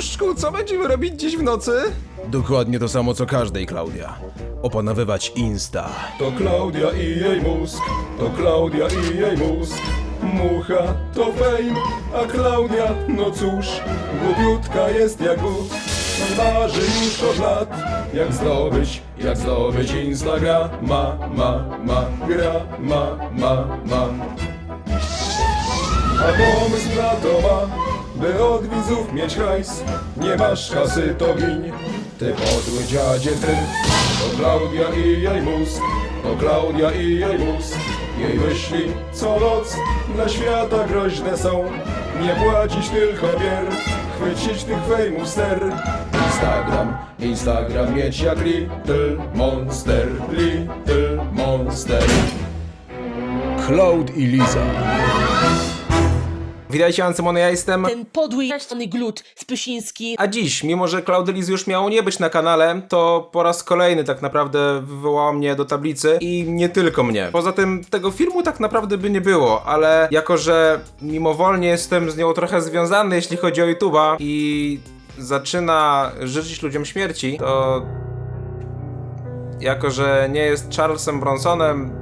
Boguszku, co będziemy robić dziś w nocy? Dokładnie to samo co każdej, Klaudia. Opanowywać Insta. To Klaudia i jej mózg, to Klaudia i jej mózg. Mucha to fame, a Klaudia, no cóż, głupiutka jest jak Bóg. Marzy już od lat, jak zdobyć, jak zdobyć Instagrama, ma, ma, gra, ma, ma, ma. A pomysł na to ma, by od widzów mieć hajs. Nie masz kasy, to gin, ty podły dziadzie ty. To Klaudia i jej mózg, to Klaudia i jej mózg. Jej myśli co noc dla świata groźne są. Nie płacić tylko bier, chwycić tych fejmów ster. Instagram, Instagram mieć jak Little Monster, Little Monster. Cloud i Liza. Witajcie, Ancymony, ja jestem... Ten podły jaśny glut Spysiński. A dziś, mimo że Cloudy Liz już miało nie być na kanale, to po raz kolejny tak naprawdę wywołała mnie do tablicy i nie tylko mnie. Poza tym tego filmu tak naprawdę by nie było, ale jako, że mimowolnie jestem z nią trochę związany, jeśli chodzi o YouTube'a i zaczyna życzyć ludziom śmierci, to jako, że nie jest Charlesem Bronsonem,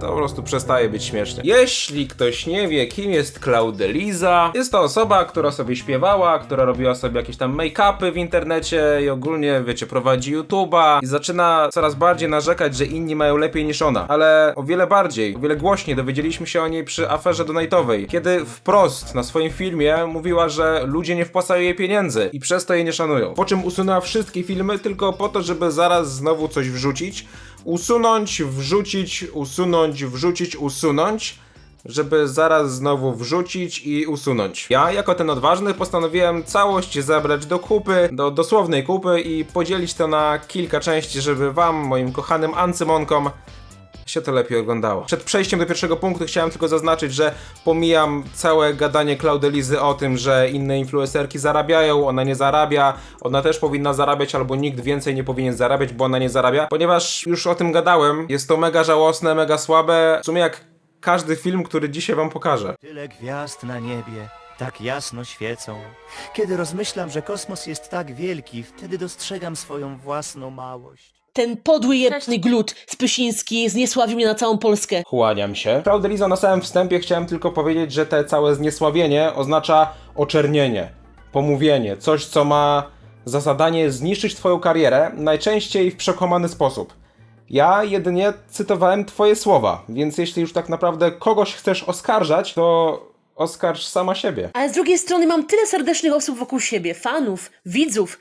to po prostu przestaje być śmiesznie. Jeśli ktoś nie wie, kim jest Claudeliza, jest to osoba, która sobie śpiewała, która robiła sobie jakieś tam make-upy w internecie i ogólnie, wiecie, prowadzi YouTube'a i zaczyna coraz bardziej narzekać, że inni mają lepiej niż ona. Ale o wiele bardziej, o wiele głośniej dowiedzieliśmy się o niej przy aferze donate'owej, kiedy wprost na swoim filmie mówiła, że ludzie nie wpłacają jej pieniędzy i przez to jej nie szanują. Po czym usunęła wszystkie filmy tylko po to, żeby zaraz znowu coś wrzucić, usunąć, wrzucić, usunąć, wrzucić, usunąć, żeby zaraz znowu wrzucić i usunąć. Ja, jako ten odważny, postanowiłem całość zebrać do kupy, do dosłownej kupy i podzielić to na kilka części, żeby wam, moim kochanym ancymonkom, się to lepiej oglądało. Przed przejściem do pierwszego punktu chciałem tylko zaznaczyć, że pomijam całe gadanie Claudelizy o tym, że inne influencerki zarabiają, ona nie zarabia, ona też powinna zarabiać, albo nikt więcej nie powinien zarabiać, bo ona nie zarabia. Ponieważ już o tym gadałem, jest to mega żałosne, mega słabe, w sumie jak każdy film, który dzisiaj wam pokażę. Tyle gwiazd na niebie tak jasno świecą. Kiedy rozmyślam, że kosmos jest tak wielki, wtedy dostrzegam swoją własną małość. Ten podły jaśny glut Spysiński zniesławił mnie na całą Polskę. Kłaniam się. Claudeliza, na samym wstępie chciałem tylko powiedzieć, że te całe zniesławienie oznacza oczernienie, pomówienie, coś co ma za zadanie zniszczyć twoją karierę, najczęściej w przekonany sposób. Ja jedynie cytowałem twoje słowa, więc jeśli już tak naprawdę kogoś chcesz oskarżać, to oskarż sama siebie. Ale z drugiej strony mam tyle serdecznych osób wokół siebie, fanów, widzów,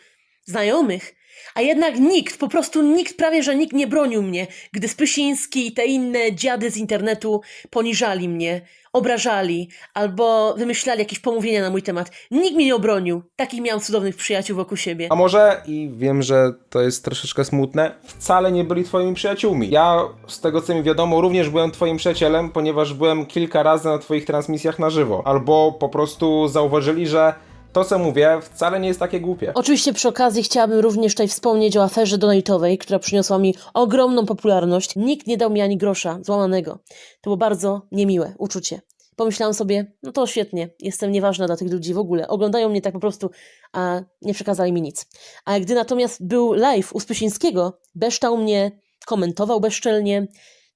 znajomych. A jednak nikt, po prostu nikt, prawie że nikt nie bronił mnie, gdy Spysiński i te inne dziady z internetu poniżali mnie, obrażali albo wymyślali jakieś pomówienia na mój temat. Nikt mnie nie obronił. Takich miałam cudownych przyjaciół wokół siebie. A może, i wiem, że to jest troszeczkę smutne, wcale nie byli twoimi przyjaciółmi. Ja, z tego co mi wiadomo, również byłem twoim przyjacielem, ponieważ byłem kilka razy na twoich transmisjach na żywo. Albo po prostu zauważyli, że to, co mówię, wcale nie jest takie głupie. Oczywiście przy okazji chciałabym również tutaj wspomnieć o aferze donatowej, która przyniosła mi ogromną popularność. Nikt nie dał mi ani grosza złamanego. To było bardzo niemiłe uczucie. Pomyślałam sobie, no to świetnie, jestem nieważna dla tych ludzi w ogóle. Oglądają mnie tak po prostu, a nie przekazali mi nic. A gdy natomiast był live u Spysińskiego, beształ mnie, komentował bezczelnie,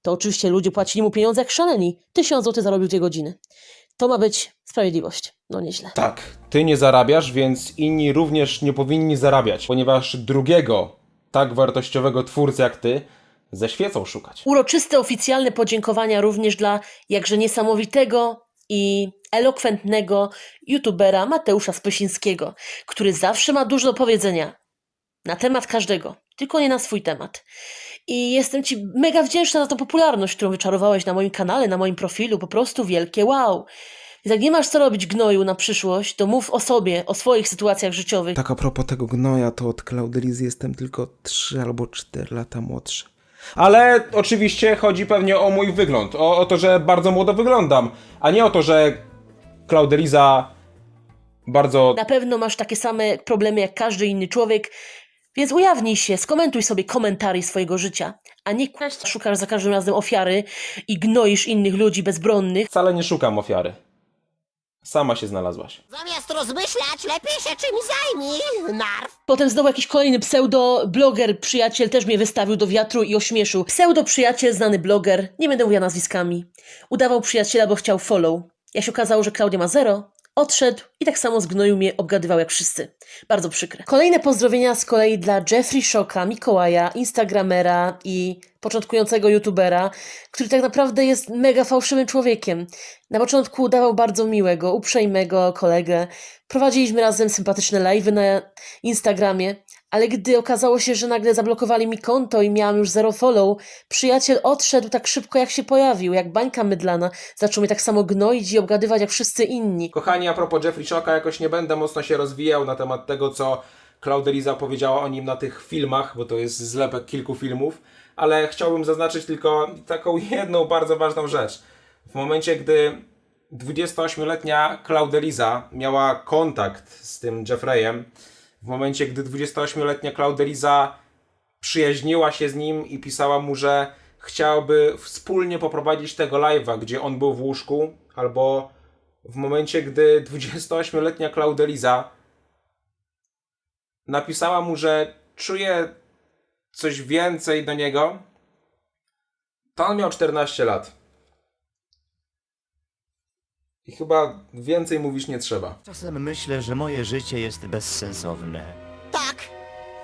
to oczywiście ludzie płacili mu pieniądze jak szaleni. Tysiąc złotych zarobił dwie godziny. To ma być sprawiedliwość. No nieźle. Tak, ty nie zarabiasz, więc inni również nie powinni zarabiać, ponieważ drugiego tak wartościowego twórcy jak ty ze świecą szukać. Uroczyste oficjalne podziękowania również dla jakże niesamowitego i elokwentnego youtubera Mateusza Spysińskiego, który zawsze ma dużo do powiedzenia na temat każdego, tylko nie na swój temat. I jestem Ci mega wdzięczna za tą popularność, którą wyczarowałeś na moim kanale, na moim profilu. Po prostu wielkie wow. Więc jak nie masz co robić gnoju na przyszłość, to mów o sobie, o swoich sytuacjach życiowych. Tak a propos tego gnoja, to od Claudelizy jestem tylko 3 albo 4 lata młodszy. Ale oczywiście chodzi pewnie o mój wygląd, o, o to, że bardzo młodo wyglądam, a nie o to, że Claudeliza bardzo Na pewno masz takie same problemy jak każdy inny człowiek, więc ujawnij się, skomentuj sobie komentarze swojego życia, a nie kłaść- szukasz za każdym razem ofiary i gnoisz innych ludzi bezbronnych. wcale nie szukam ofiary. Sama się znalazłaś. Zamiast Zamiast rozmyślać, lepiej się czymś zajmij, narw. Potem znowu jakiś kolejny pseudo-bloger, przyjaciel też mnie wystawił do wiatru i ośmieszył. Pseudo-przyjaciel, znany bloger, nie będę mówiła nazwiskami. Udawał przyjaciela, bo chciał follow. Jak się okazało, że Klaudia ma zero, odszedł i tak samo zgnoił mnie, obgadywał jak wszyscy. Bardzo przykre. Kolejne pozdrowienia z kolei dla Jeffrey Shocka, Mikołaja, Instagramera i początkującego youtubera, który tak naprawdę jest mega fałszywym człowiekiem. Na początku udawał bardzo miłego, uprzejmego kolegę. Prowadziliśmy razem sympatyczne live'y na Instagramie, ale gdy okazało się, że nagle zablokowali mi konto i miałam już zero follow, przyjaciel odszedł tak szybko jak się pojawił, jak bańka mydlana. Zaczął mnie tak samo gnoić i obgadywać jak wszyscy inni. Kochani, a propos Jeffrey Shocka, jakoś nie będę mocno się rozwijał na temat tego, co Claudeliza powiedziała o nim na tych filmach, bo to jest zlepek kilku filmów, ale chciałbym zaznaczyć tylko taką jedną bardzo ważną rzecz. W momencie, gdy 28-letnia Claudeliza miała kontakt z tym Jeffreyem, w momencie, gdy 28-letnia Claudeliza przyjaźniła się z nim i pisała mu, że chciałaby wspólnie poprowadzić tego live'a, gdzie on był w łóżku, albo w momencie, gdy 28-letnia Claudeliza napisała mu, że czuje coś więcej do niego, to on miał 14 lat. I chyba więcej mówić nie trzeba. Czasem myślę, że moje życie jest bezsensowne. Tak,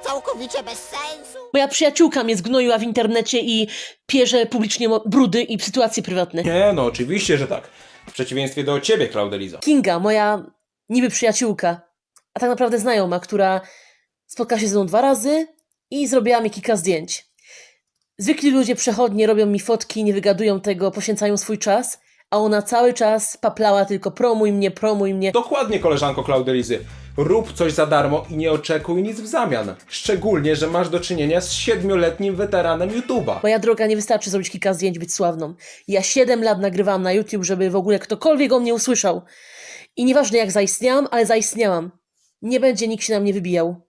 całkowicie bez sensu. Moja przyjaciółka mnie zgnoiła w internecie i pierze publicznie mo- brudy i sytuacje prywatne. Nie, no oczywiście, że tak. W przeciwieństwie do ciebie, Claudeliza. Kinga, moja niby przyjaciółka, a tak naprawdę znajoma, która spotkała się ze mną dwa razy i zrobiła mi kilka zdjęć. Zwykli ludzie przechodnie robią mi fotki, nie wygadują tego, poświęcają swój czas, a ona cały czas paplała tylko promuj mnie, promuj mnie. Dokładnie, koleżanko Claudelizy. Rób coś za darmo i nie oczekuj nic w zamian. Szczególnie, że masz do czynienia z siedmioletnim weteranem YouTube'a. Moja droga, nie wystarczy zrobić kilka zdjęć, być sławną. Ja 7 lat nagrywałam na YouTube, żeby w ogóle ktokolwiek o mnie usłyszał. I nieważne jak zaistniałam, ale zaistniałam. Nie będzie nikt się na mnie wybijał.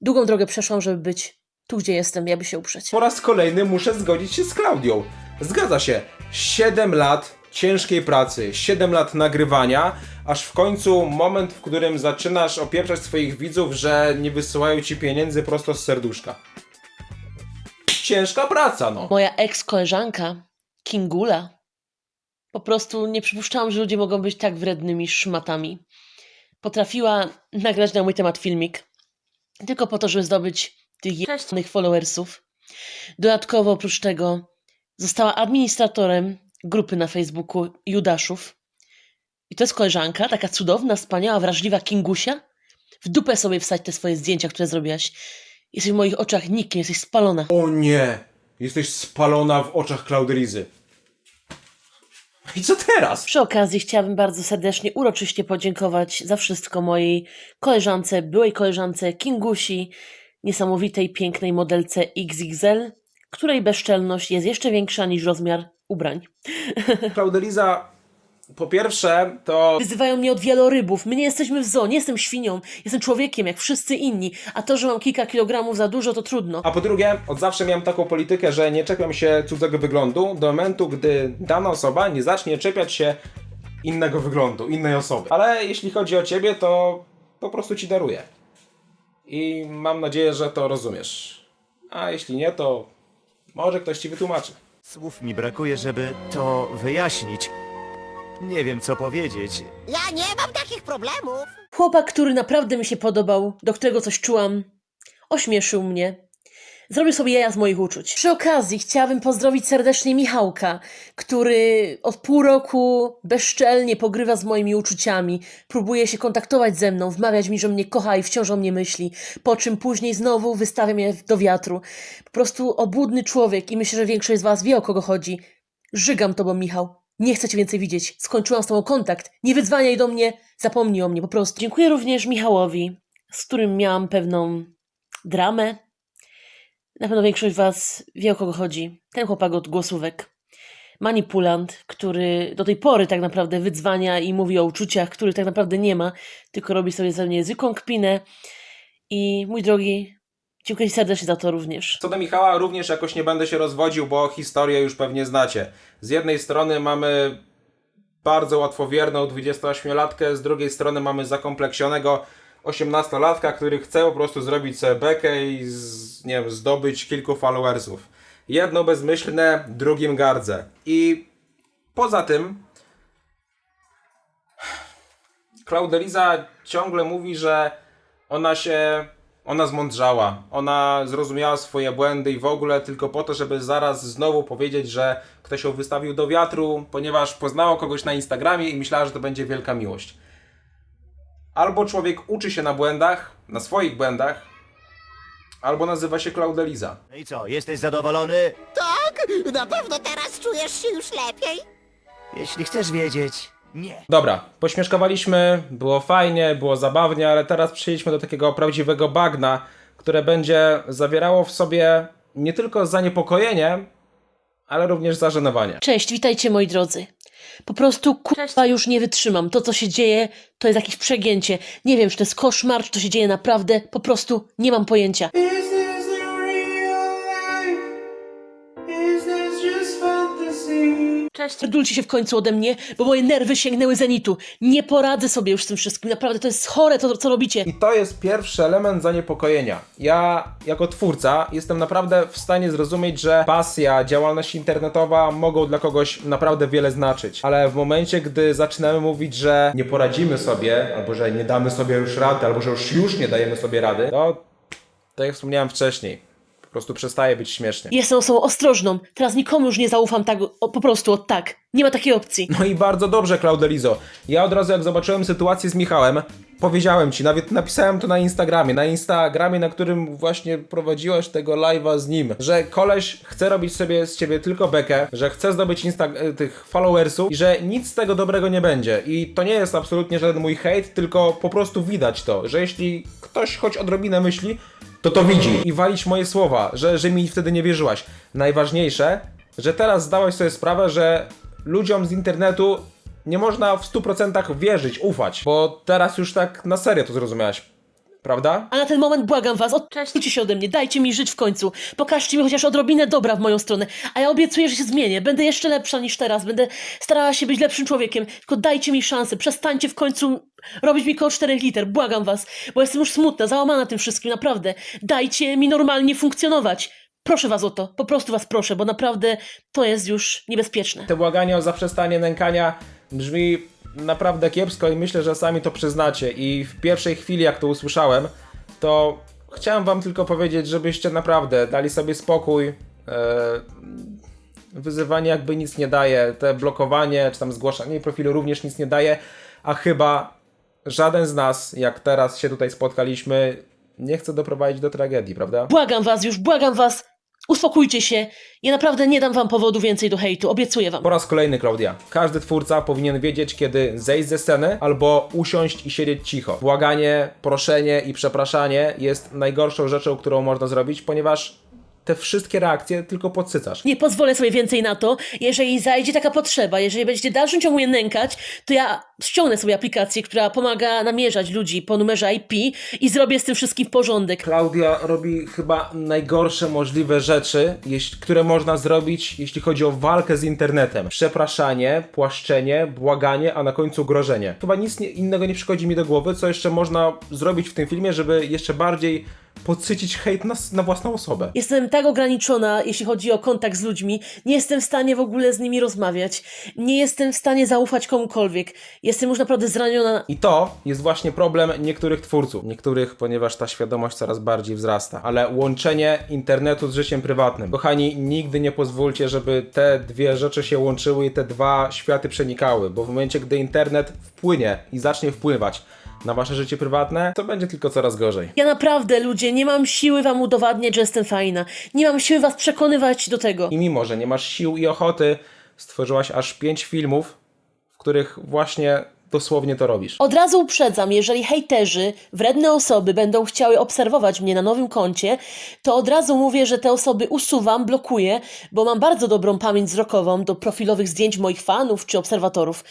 Długą drogę przeszłam, żeby być tu, gdzie jestem, jakby się uprzeć. Po raz kolejny muszę zgodzić się z Klaudią. Zgadza się. 7 lat ciężkiej pracy, 7 lat nagrywania, aż w końcu moment, w którym zaczynasz opieprzać swoich widzów, że nie wysyłają ci pieniędzy prosto z serduszka. Ciężka praca, no. Moja ex-koleżanka, Kingula, po prostu nie przypuszczałam, że ludzie mogą być tak wrednymi szmatami. Potrafiła nagrać na mój temat filmik, tylko po to, żeby zdobyć tych jechanych followersów. Dodatkowo oprócz tego została administratorem grupy na Facebooku Judaszów. I to jest koleżanka, taka cudowna, wspaniała, wrażliwa Kingusia. W dupę sobie wstać te swoje zdjęcia, które zrobiłaś. Jesteś w moich oczach nikim, jesteś spalona. O nie! Jesteś spalona w oczach Klaudelizy. I co teraz? Przy okazji chciałabym bardzo serdecznie, uroczyście podziękować za wszystko mojej koleżance, byłej koleżance Kingusi, niesamowitej, pięknej modelce XXL, której bezczelność jest jeszcze większa niż rozmiar ubrań. Klaudeliza, po pierwsze, to Wyzywają mnie od wielorybów. My nie jesteśmy w zoo, nie jestem świnią, jestem człowiekiem, jak wszyscy inni. A to, że mam kilka kilogramów za dużo, to trudno. A po drugie, od zawsze miałem taką politykę, że nie czepiam się cudzego wyglądu do momentu, gdy dana osoba nie zacznie czepiać się innego wyglądu, innej osoby. Ale jeśli chodzi o ciebie, to po prostu ci daruję. I mam nadzieję, że to rozumiesz. A jeśli nie, to może ktoś ci wytłumaczy. Słów mi brakuje, żeby to wyjaśnić. Nie wiem, co powiedzieć. Ja nie mam takich problemów. Chłopak, który naprawdę mi się podobał, do którego coś czułam, ośmieszył mnie. Zrobił sobie jaja z moich uczuć. Przy okazji chciałabym pozdrowić serdecznie Michałka, który od pół roku bezczelnie pogrywa z moimi uczuciami, próbuje się kontaktować ze mną, wmawiać mi, że mnie kocha i wciąż o mnie myśli, po czym później znowu wystawia mnie do wiatru. Po prostu obłudny człowiek i myślę, że większość z was wie o kogo chodzi. Żygam tobą, Michał. Nie chcę cię więcej widzieć. Skończyłam z tobą kontakt. Nie wydzwaniaj do mnie. Zapomnij o mnie po prostu. Dziękuję również Michałowi, z którym miałam pewną dramę. Na pewno większość was wie o kogo chodzi. Ten chłopak od głosówek. Manipulant, który do tej pory tak naprawdę wydzwania i mówi o uczuciach, których tak naprawdę nie ma, tylko robi sobie ze mnie zwykłą kpinę. I mój drogi, dziękuję serdecznie za to również. Co do Michała, również jakoś nie będę się rozwodził, bo historię już pewnie znacie. Z jednej strony mamy bardzo łatwowierną 28-latkę, z drugiej strony mamy zakompleksionego 18-latka, który chce po prostu zrobić sobie bekę i z, nie wiem, zdobyć kilku followersów. Jedno bezmyślne, drugim gardzę. I poza tym Claudeliza ciągle mówi, że ona się. Ona zmądrzała, ona zrozumiała swoje błędy i w ogóle tylko po to, żeby zaraz znowu powiedzieć, że ktoś ją wystawił do wiatru, ponieważ poznała kogoś na Instagramie i myślała, że to będzie wielka miłość. Albo człowiek uczy się na błędach, na swoich błędach, albo nazywa się Claudeliza. No i co, jesteś zadowolony? Tak, na pewno teraz czujesz się już lepiej. Jeśli chcesz wiedzieć, nie. Dobra, pośmieszkowaliśmy, było fajnie, było zabawnie, ale teraz przejdźmy do takiego prawdziwego bagna, które będzie zawierało w sobie nie tylko zaniepokojenie, ale również zażenowanie. Cześć, witajcie moi drodzy. Po prostu kurwa już nie wytrzymam. To co się dzieje to jest jakieś przegięcie. Nie wiem czy to jest koszmar, czy to się dzieje naprawdę. Po prostu nie mam pojęcia. Is Cześć. Się w końcu ode mnie, bo moje nerwy sięgnęły zenitu. Nie poradzę sobie już z tym wszystkim. Naprawdę to jest chore to, co robicie. I to jest pierwszy element zaniepokojenia. Ja, jako twórca, jestem naprawdę w stanie zrozumieć, że pasja, działalność internetowa mogą dla kogoś naprawdę wiele znaczyć. Ale w momencie, gdy zaczynamy mówić, że nie poradzimy sobie, albo że nie damy sobie już rady, albo że już, już nie dajemy sobie rady, to tak jak wspomniałem wcześniej, po prostu przestaje być śmiesznie. Jestem osobą ostrożną. Teraz nikomu już nie zaufam tak, o, po prostu od tak. Nie ma takiej opcji. No i bardzo dobrze, Claudelizo. Ja od razu jak zobaczyłem sytuację z Michałem, powiedziałem ci, nawet napisałem to na Instagramie, na Instagramie, na którym właśnie prowadziłaś tego live'a z nim, że koleś chce robić sobie z ciebie tylko bekę, że chce zdobyć insta- e, tych followersów i że nic z tego dobrego nie będzie. I to nie jest absolutnie żaden mój hejt, tylko po prostu widać to, że jeśli ktoś choć odrobinę myśli, to to widzi. I walić moje słowa, że, że mi wtedy nie wierzyłaś. Najważniejsze, że teraz zdałaś sobie sprawę, że ludziom z internetu nie można w 100% wierzyć, ufać, bo teraz już tak na serio to zrozumiałaś. Prawda? A na ten moment błagam was, odcześnijcie się ode mnie, dajcie mi żyć w końcu. Pokażcie mi chociaż odrobinę dobra w moją stronę. A ja obiecuję, że się zmienię. Będę jeszcze lepsza niż teraz. Będę starała się być lepszym człowiekiem. Tylko dajcie mi szansę. Przestańcie w końcu robić mi koło 4 liter. Błagam was, bo jestem już smutna, załamana tym wszystkim. Naprawdę. Dajcie mi normalnie funkcjonować. Proszę was o to. Po prostu was proszę, bo naprawdę to jest już niebezpieczne. Te błaganie o zaprzestanie nękania brzmi naprawdę kiepsko i myślę, że sami to przyznacie. I w pierwszej chwili, jak to usłyszałem, to chciałem wam tylko powiedzieć, żebyście naprawdę dali sobie spokój. Eee, wyzywanie jakby nic nie daje, te blokowanie czy tam zgłaszanie profilu również nic nie daje, a chyba żaden z nas, jak teraz się tutaj spotkaliśmy, nie chce doprowadzić do tragedii, prawda? Błagam was już, błagam was. Uspokójcie się. Ja naprawdę nie dam wam powodu więcej do hejtu. Obiecuję wam. Po raz kolejny, Klaudia. Każdy twórca powinien wiedzieć, kiedy zejść ze sceny albo usiąść i siedzieć cicho. Błaganie, proszenie i przepraszanie jest najgorszą rzeczą, którą można zrobić, ponieważ te wszystkie reakcje tylko podsycasz. Nie pozwolę sobie więcej na to. Jeżeli zajdzie taka potrzeba, jeżeli będziecie w dalszym ciągu je nękać, to ja ściągnę sobie aplikację, która pomaga namierzać ludzi po numerze IP i zrobię z tym wszystkim porządek. Klaudia robi chyba najgorsze możliwe rzeczy, jeśli, które można zrobić, jeśli chodzi o walkę z internetem. Przepraszanie, płaszczenie, błaganie, a na końcu grożenie. Chyba nic innego nie przychodzi mi do głowy, co jeszcze można zrobić w tym filmie, żeby jeszcze bardziej podsycić hejt na, na własną osobę. Jestem tak ograniczona, jeśli chodzi o kontakt z ludźmi. Nie jestem w stanie w ogóle z nimi rozmawiać. Nie jestem w stanie zaufać komukolwiek. Jestem już naprawdę zraniona. I to jest właśnie problem niektórych twórców. Niektórych, ponieważ ta świadomość coraz bardziej wzrasta. Ale łączenie internetu z życiem prywatnym. Kochani, nigdy nie pozwólcie, żeby te dwie rzeczy się łączyły i te dwa światy przenikały, bo w momencie, gdy internet wpłynie i zacznie wpływać na wasze życie prywatne, to będzie tylko coraz gorzej. Ja naprawdę, ludzie, nie mam siły wam udowadniać, że jestem fajna. Nie mam siły was przekonywać do tego. I mimo, że nie masz sił i ochoty, stworzyłaś aż pięć filmów, w których właśnie dosłownie to robisz. Od razu uprzedzam, jeżeli hejterzy, wredne osoby będą chciały obserwować mnie na nowym koncie, to od razu mówię, że te osoby usuwam, blokuję, bo mam bardzo dobrą pamięć wzrokową do profilowych zdjęć moich fanów czy obserwatorów.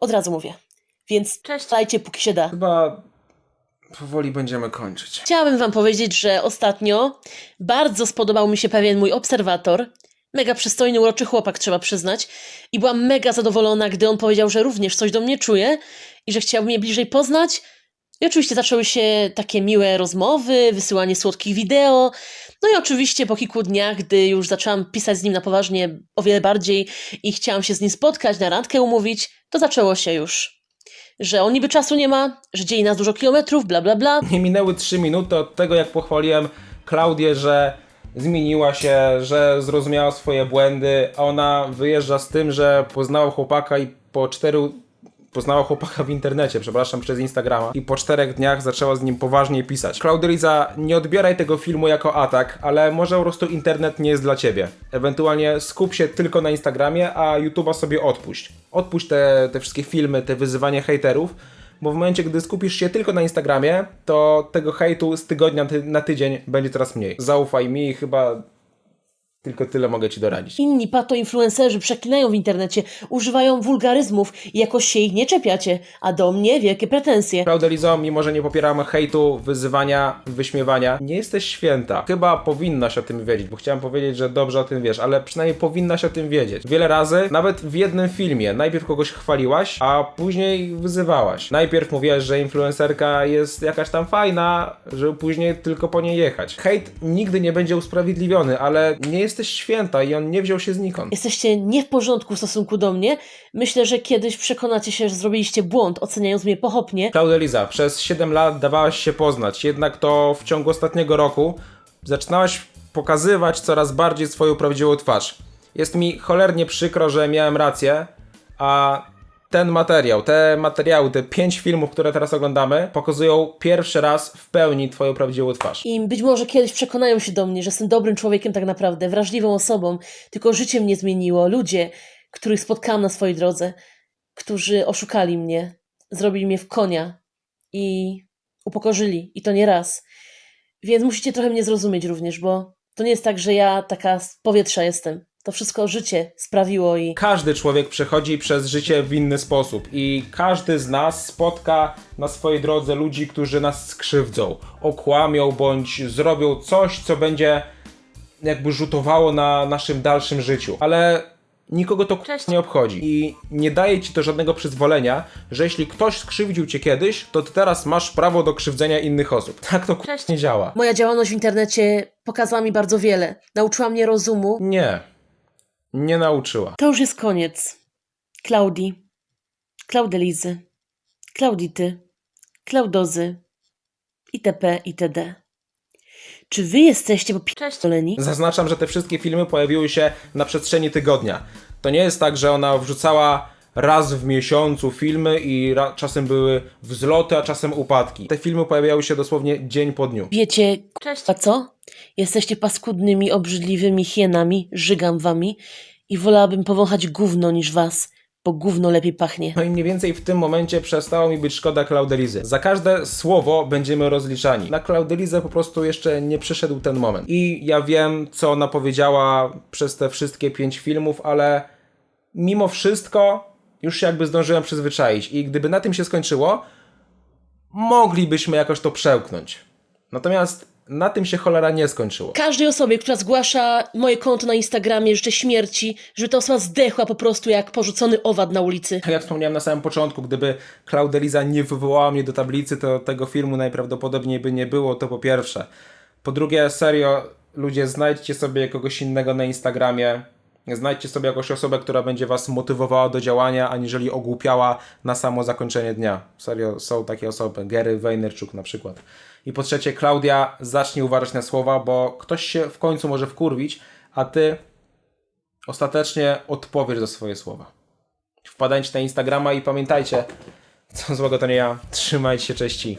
Od razu mówię. Więc cześć, dajcie póki się da. Chyba powoli będziemy kończyć. Chciałabym wam powiedzieć, że ostatnio bardzo spodobał mi się pewien mój obserwator. Mega przystojny, uroczy chłopak, trzeba przyznać. I byłam mega zadowolona, gdy on powiedział, że również coś do mnie czuje i że chciałby mnie bliżej poznać. I oczywiście zaczęły się takie miłe rozmowy, wysyłanie słodkich wideo. No i oczywiście po kilku dniach, gdy już zaczęłam pisać z nim na poważnie o wiele bardziej i chciałam się z nim spotkać, na randkę umówić, to zaczęło się już. Że on niby czasu nie ma, że dzieli nas dużo kilometrów, bla bla bla. Nie minęły 3 minuty od tego, jak pochwaliłem Klaudię, że zmieniła się, że zrozumiała swoje błędy, a ona wyjeżdża z tym, że poznała chłopaka i po czteru poznała chłopaka w internecie, przepraszam, przez Instagrama i po czterech dniach zaczęła z nim poważnie pisać. Klaudyliza, nie odbieraj tego filmu jako atak, ale może po prostu internet nie jest dla ciebie. Ewentualnie skup się tylko na Instagramie, a YouTube'a sobie odpuść. Odpuść te, te wszystkie filmy, te wyzywanie hejterów, bo w momencie, gdy skupisz się tylko na Instagramie, to tego hejtu z tygodnia ty- na tydzień będzie coraz mniej. Zaufaj mi, chyba tylko tyle mogę ci doradzić. Inni pato-influencerzy przeklinają w internecie, używają wulgaryzmów i jakoś się ich nie czepiacie, a do mnie wielkie pretensje. Claudelizo, mimo że nie popieramy hejtu, wyzywania, wyśmiewania, nie jesteś święta. Chyba powinnaś o tym wiedzieć, bo chciałem powiedzieć, że dobrze o tym wiesz, ale przynajmniej powinnaś o tym wiedzieć. Wiele razy, nawet w jednym filmie, najpierw kogoś chwaliłaś, a później wyzywałaś. Najpierw mówiłaś, że influencerka jest jakaś tam fajna, żeby później tylko po niej jechać. Hejt nigdy nie będzie usprawiedliwiony, ale nie jesteś święta i on nie wziął się znikąd. Jesteście nie w porządku w stosunku do mnie. Myślę, że kiedyś przekonacie się, że zrobiliście błąd, oceniając mnie pochopnie. Claudeliza, przez 7 lat dawałaś się poznać, jednak to w ciągu ostatniego roku zaczynałaś pokazywać coraz bardziej swoją prawdziwą twarz. Jest mi cholernie przykro, że miałem rację, a ten materiał, te materiały, te 5 filmów, które teraz oglądamy, pokazują pierwszy raz w pełni twoją prawdziwą twarz. I być może kiedyś przekonają się do mnie, że jestem dobrym człowiekiem tak naprawdę, wrażliwą osobą, tylko życie mnie zmieniło. Ludzie, których spotkałam na swojej drodze, którzy oszukali mnie, zrobili mnie w konia i upokorzyli. I to nie raz. Więc musicie trochę mnie zrozumieć również, bo to nie jest tak, że ja taka z powietrza jestem. To wszystko życie sprawiło i Każdy człowiek przechodzi przez życie w inny sposób i każdy z nas spotka na swojej drodze ludzi, którzy nas skrzywdzą, okłamią bądź zrobią coś, co będzie jakby rzutowało na naszym dalszym życiu. Ale nikogo to Cześć. nie obchodzi i nie daje ci to żadnego przyzwolenia, że jeśli ktoś skrzywdził cię kiedyś, to ty teraz masz prawo do krzywdzenia innych osób. Tak to Cześć. nie działa. moja działalność w internecie pokazała mi bardzo wiele. Nauczyła mnie rozumu, Nie. Nie nauczyła. To już jest koniec. Klaudii, Klaudelizy, Klaudity, Klaudozy, itp. itd. Czy wy jesteście popierdoleni? Zaznaczam, że te wszystkie filmy pojawiły się na przestrzeni tygodnia. To nie jest tak, że ona wrzucała raz w miesiącu filmy i ra- czasem były wzloty, a czasem upadki. Te filmy pojawiały się dosłownie dzień po dniu. Wiecie, a co? Jesteście paskudnymi, obrzydliwymi hienami, żygam wami i wolałabym powąchać gówno niż was, bo gówno lepiej pachnie. No i mniej więcej w tym momencie przestało mi być szkoda Claudelizy. Za każde słowo będziemy rozliczani. Na Claudelizę po prostu jeszcze nie przyszedł ten moment. I ja wiem, co ona powiedziała przez te wszystkie pięć filmów, ale mimo wszystko już się jakby zdążyłem przyzwyczaić. I gdyby na tym się skończyło, moglibyśmy jakoś to przełknąć. Natomiast na tym się cholera nie skończyło. Każdej osobie, która zgłasza moje konto na Instagramie, życzę śmierci, żeby ta osoba zdechła po prostu jak porzucony owad na ulicy. Tak jak wspomniałem na samym początku, gdyby Claudeliza nie wywołała mnie do tablicy, to tego filmu najprawdopodobniej by nie było, to po pierwsze. Po drugie, serio, ludzie, znajdźcie sobie kogoś innego na Instagramie, znajdźcie sobie jakąś osobę, która będzie was motywowała do działania, aniżeli ogłupiała na samo zakończenie dnia. Serio, są takie osoby, Gary Vaynerchuk na przykład. I po trzecie, Klaudia, zacznij uważać na słowa, bo ktoś się w końcu może wkurwić, a ty ostatecznie odpowiesz za swoje słowa wpadajcie na Instagrama i pamiętajcie, co złego to nie ja. Trzymajcie się, cześć i